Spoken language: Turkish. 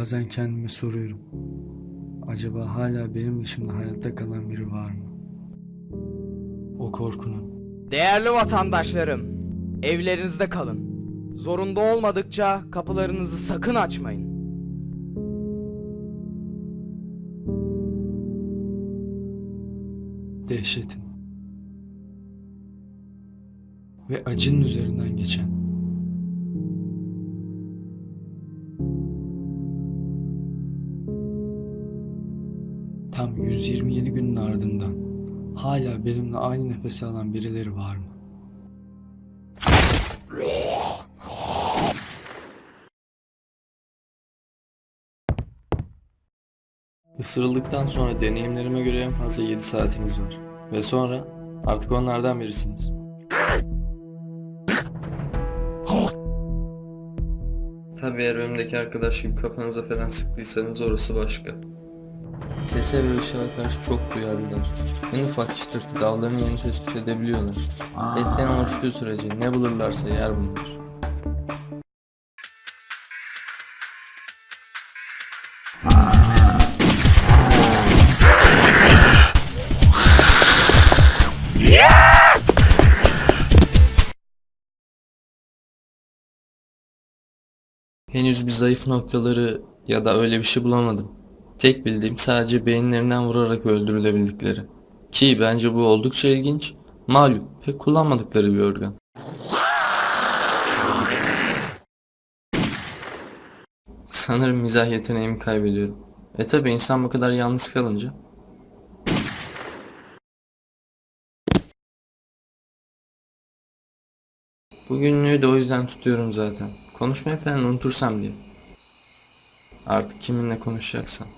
Bazen kendime soruyorum. Acaba hala benim dışımda hayatta kalan biri var mı? O korkunun, Değerli vatandaşlarım, evlerinizde kalın. Zorunda olmadıkça kapılarınızı sakın açmayın. dehşetin ve acının üzerinden geçen tam 127 günün ardından hala benimle aynı nefesi alan birileri var mı? Isırıldıktan sonra deneyimlerime göre en fazla 7 saatiniz var. Ve sonra artık onlardan birisiniz. Tabii eğer önümdeki arkadaş gibi kafanıza falan sıktıysanız orası başka. Sese ve ışığa karşı çok duyarlılar. En ufak çıtırtı dallarının yerini tespit edebiliyorlar. Etten oluştuğu sürece ne bulurlarsa yer bunlar. Henüz bir zayıf noktaları ya da öyle bir şey bulamadım. Tek bildiğim sadece beyinlerinden vurarak öldürülebildikleri. Ki bence bu oldukça ilginç. Malum pek kullanmadıkları bir organ. Sanırım mizah yeteneğimi kaybediyorum. E tabi insan bu kadar yalnız kalınca. Bugünlüğü de o yüzden tutuyorum zaten. Konuşmayı falan unutursam diye. Artık kiminle konuşacaksam.